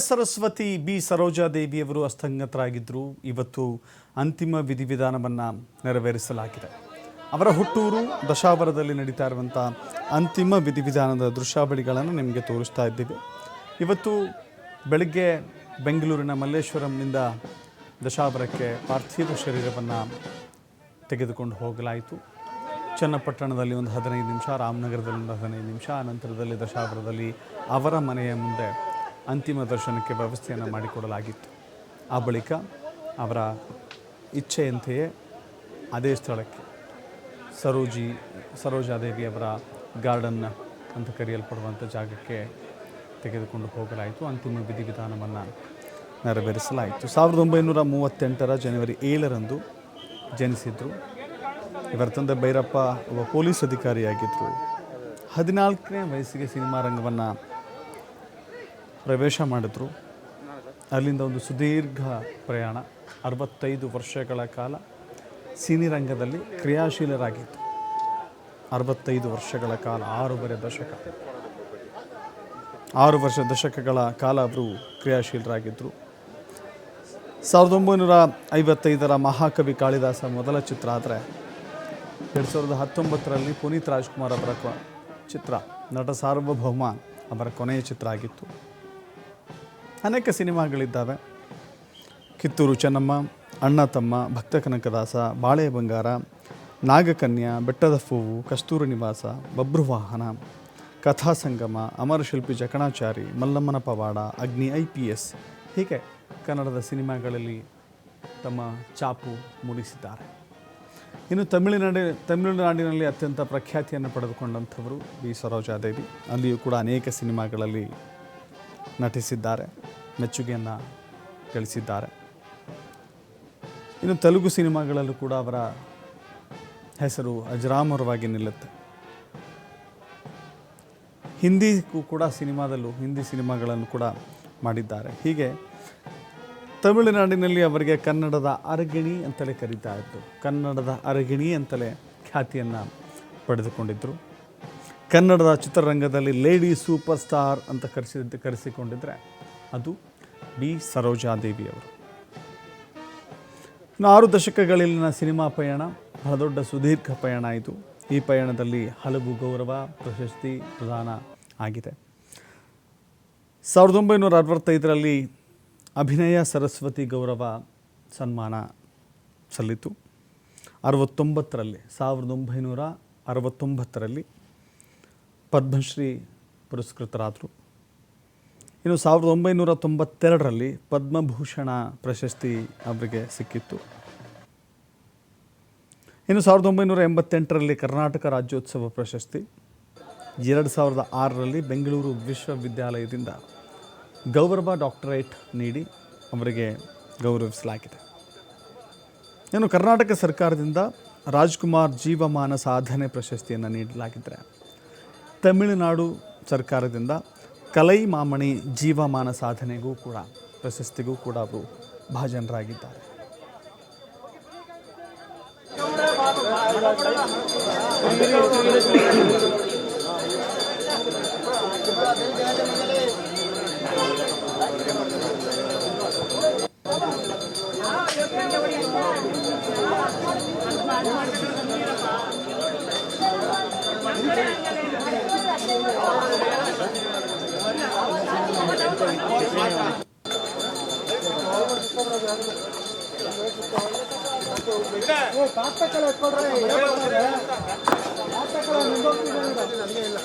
Saraswati B. ಸರೋಜಾದೇವಿಯವರು ಅಸ್ತಂಗತರಾಗಿದ್ದರು. ಇವತ್ತು ಅಂತಿಮ ವಿಧಿವಿಧಾನವನ್ನು ನೆರವೇರಿಸಲಾಗಿದೆ. ಅವರ ಹುಟ್ಟೂರು ದಶಾವರದಲ್ಲಿ ನಡೀತಾ ಇರುವಂಥ ಅಂತಿಮ ವಿಧಿವಿಧಾನದ ದೃಶ್ಯಾವಳಿಗಳನ್ನು ನಿಮಗೆ ತೋರಿಸ್ತಾ ಇದ್ದೀವಿ. ಇವತ್ತು ಬೆಳಗ್ಗೆ ಬೆಂಗಳೂರಿನ ಮಲ್ಲೇಶ್ವರಂನಿಂದ ದಶಾವರಕ್ಕೆ ಪಾರ್ಥಿವ ಶರೀರವನ್ನು ತೆಗೆದುಕೊಂಡು ಹೋಗಲಾಯಿತು. ಚನ್ನಪಟ್ಟಣದಲ್ಲಿ ಒಂದು ಹದಿನೈದು ನಿಮಿಷ, ರಾಮನಗರದಲ್ಲಿ ಒಂದು ಹದಿನೈದು ನಿಮಿಷ, ಅನಂತರದಲ್ಲಿ ದಶಾವರದಲ್ಲಿ ಅವರ ಮನೆಯ ಮುಂದೆ ಅಂತಿಮ ದರ್ಶನಕ್ಕೆ ವ್ಯವಸ್ಥೆಯನ್ನು ಮಾಡಿಕೊಡಲಾಗಿತ್ತು. ಆ ಬಳಿಕ ಅವರ ಇಚ್ಛೆಯಂತೆಯೇ ಅದೇ ಸ್ಥಳಕ್ಕೆ ಸರೋಜಿ ಸರೋಜಾದೇವಿಯವರ ಗಾರ್ಡನ್ ಅಂತ ಕರೆಯಲ್ಪಡುವಂಥ ಜಾಗಕ್ಕೆ ತೆಗೆದುಕೊಂಡು ಹೋಗಲಾಯಿತು. ಅಂತಿಮ ವಿಧಿವಿಧಾನವನ್ನು ನೆರವೇರಿಸಲಾಯಿತು. ಸಾವಿರದ ಒಂಬೈನೂರ ಮೂವತ್ತೆಂಟರ ಜನವರಿ ಏಳರಂದು ಜನಿಸಿದರು. ಇವರ ತಂದೆ ಭೈರಪ್ಪ ಒಬ್ಬ ಪೊಲೀಸ್ ಅಧಿಕಾರಿಯಾಗಿದ್ದರು ಹದಿನಾಲ್ಕನೇ ವಯಸ್ಸಿಗೆ ಸಿನಿಮಾ ರಂಗವನ್ನು ಪ್ರವೇಶ ಮಾಡಿದ್ರು. ಅಲ್ಲಿಂದ ಒಂದು ಸುದೀರ್ಘ ಪ್ರಯಾಣ, ಅರವತ್ತೈದು ವರ್ಷಗಳ ಕಾಲ ಸಿನಿ ರಂಗದಲ್ಲಿ ಕ್ರಿಯಾಶೀಲರಾಗಿತ್ತು. ಅರವತ್ತೈದು ವರ್ಷಗಳ ಕಾಲ, ಆರೂವರೆ ದಶಕ. ಆರು ವರ್ಷ ದಶಕಗಳ ಕಾಲ ಅವರು ಕ್ರಿಯಾಶೀಲರಾಗಿದ್ದರು ಸಾವಿರದ ಒಂಬೈನೂರ ಐವತ್ತೈದರ ಮಹಾಕವಿ ಕಾಳಿದಾಸ ಮೊದಲ ಚಿತ್ರ ಆದರೆ ಎರಡು ಸಾವಿರದ ಹತ್ತೊಂಬತ್ತರಲ್ಲಿ ಪುನೀತ್ ರಾಜ್ಕುಮಾರ್ ಅವರ ಚಿತ್ರ ನಟ ಸಾರ್ವಭೌಮ ಅವರ ಕೊನೆಯ ಚಿತ್ರ ಆಗಿತ್ತು. ಅನೇಕ ಸಿನಿಮಾಗಳಿದ್ದಾವೆ. ಕಿತ್ತೂರು ಚೆನ್ನಮ್ಮ ಅಣ್ಣ ತಮ್ಮ ಭಕ್ತ ಕನಕದಾಸ ಬಾಳೆ ಬಂಗಾರ, ನಾಗಕನ್ಯಾ, ಬೆಟ್ಟದ ಹೂವು, ಕಸ್ತೂರಿ ನಿವಾಸ ಬಬ್ರುವಾಹನ ಕಥಾ ಸಂಗಮ ಅಮರಶಿಲ್ಪಿ ಜಕಣಾಚಾರಿ, ಮಲ್ಲಮ್ಮನ ಪವಾಡ, ಅಗ್ನಿ ಐ ಪಿ ಎಸ್ ಹೀಗೆ ಕನ್ನಡದ ಸಿನಿಮಾಗಳಲ್ಲಿ ತಮ್ಮ ಚಾಪು ಮೂಡಿಸಿದ್ದಾರೆ. ಇನ್ನು ತಮಿಳುನಾಡಿ, ತಮಿಳುನಾಡಿನಲ್ಲಿ ಅತ್ಯಂತ ಪ್ರಖ್ಯಾತಿಯನ್ನು ಪಡೆದುಕೊಂಡಂಥವರು ಬಿ ಸರೋಜಾದೇವಿ. ಅಲ್ಲಿಯೂ ಕೂಡ ಅನೇಕ ಸಿನಿಮಾಗಳಲ್ಲಿ ನಟಿಸಿದ್ದಾರೆ. ಮೆಚ್ಚುಗೆಯನ್ನು ಗಳಿಸಿದ್ದಾರೆ. ಇನ್ನು ತೆಲುಗು ಸಿನಿಮಾಗಳಲ್ಲೂ ಕೂಡ ಅವರ ಹೆಸರು ಅಜರಾಮರವಾಗಿ ನಿಲ್ಲುತ್ತೆ. ಹಿಂದಿಗೂ ಕೂಡ ಸಿನಿಮಾದಲ್ಲೂ, ಹಿಂದಿ ಸಿನಿಮಾಗಳನ್ನು ಕೂಡ ಮಾಡಿದ್ದಾರೆ. ಹೀಗೆ ತಮಿಳುನಾಡಿನಲ್ಲಿ ಅವರಿಗೆ ಕನ್ನಡದ ಅರಗಿಣಿ ಅಂತಲೇ ಕರೀತಾ ಇತ್ತು ಕನ್ನಡದ ಅರಗಿಣಿ ಅಂತಲೇ ಖ್ಯಾತಿಯನ್ನು ಪಡೆದುಕೊಂಡಿದ್ದರು ಕನ್ನಡದ ಚಿತ್ರರಂಗದಲ್ಲಿ ಲೇಡಿ ಸೂಪರ್ ಸ್ಟಾರ್ ಅಂತ ಕರೆಸಿ ಕರೆಸಿಕೊಂಡಿದ್ದರೆ ಅದು ಬಿ. ಸರೋಜಾದೇವಿಯವರು. ಅವರು ಆರು ದಶಕಗಳಲ್ಲಿನ ಸಿನಿಮಾ ಪಯಣ, ಬಹಳ ದೊಡ್ಡ ಸುದೀರ್ಘ ಪಯಣ ಇದು. ಈ ಪಯಣದಲ್ಲಿ ಹಲವು ಗೌರವ, ಪ್ರಶಸ್ತಿ ಪ್ರದಾನ ಆಗಿದೆ. ಸಾವಿರದ ಒಂಬೈನೂರ ಅರವತ್ತೈದರಲ್ಲಿ ಅಭಿನಯ ಸರಸ್ವತಿ ಗೌರವ ಸನ್ಮಾನ ಸಲ್ಲಿತು. ಅರವತ್ತೊಂಬತ್ತರಲ್ಲಿ, ಸಾವಿರದ ಒಂಬೈನೂರ ಅರವತ್ತೊಂಬತ್ತರಲ್ಲಿ ಪದ್ಮಶ್ರೀ ಪುರಸ್ಕೃತರಾದರು. ಇನ್ನು ಸಾವಿರದ ಒಂಬೈನೂರ ತೊಂಬತ್ತೆರಡರಲ್ಲಿ ಪದ್ಮಭೂಷಣ ಪ್ರಶಸ್ತಿ ಅವರಿಗೆ ಸಿಕ್ಕಿತ್ತು. ಇನ್ನು ಸಾವಿರದ ಒಂಬೈನೂರ ಎಂಬತ್ತೆಂಟರಲ್ಲಿ ಕರ್ನಾಟಕ ರಾಜ್ಯೋತ್ಸವ ಪ್ರಶಸ್ತಿ. ಎರಡು ಸಾವಿರದ ಆರರಲ್ಲಿ ಬೆಂಗಳೂರು ವಿಶ್ವವಿದ್ಯಾಲಯದಿಂದ ಗೌರವ ಡಾಕ್ಟರೇಟ್ ನೀಡಿ ಅವರಿಗೆ ಗೌರವಿಸಲಾಗಿದೆ. ಇನ್ನು ಕರ್ನಾಟಕ ಸರ್ಕಾರದಿಂದ ರಾಜ್ಕುಮಾರ್ ಜೀವಮಾನ ಸಾಧನೆ ಪ್ರಶಸ್ತಿಯನ್ನು ನೀಡಲಾಗಿದ್ದರೆ ತಮಿಳುನಾಡು ಸರ್ಕಾರದಿಂದ ಕಲೈ ಮಾಮಣಿ ಜೀವಮಾನ ಸಾಧನೆಗೂ ಕೂಡ ಪ್ರಶಸ್ತಿಗೂ ಕೂಡ ಅವರು ಭಾಜನರಾಗಿದ್ದಾರೆ. ಕಾಟಕಲ ಕೊಡ್ರಿ ಕಾಟಕಲ ನಿಂದೋಗ್ತಿದ್ದಾರೆ ನನಗೆ ಇಲ್ಲ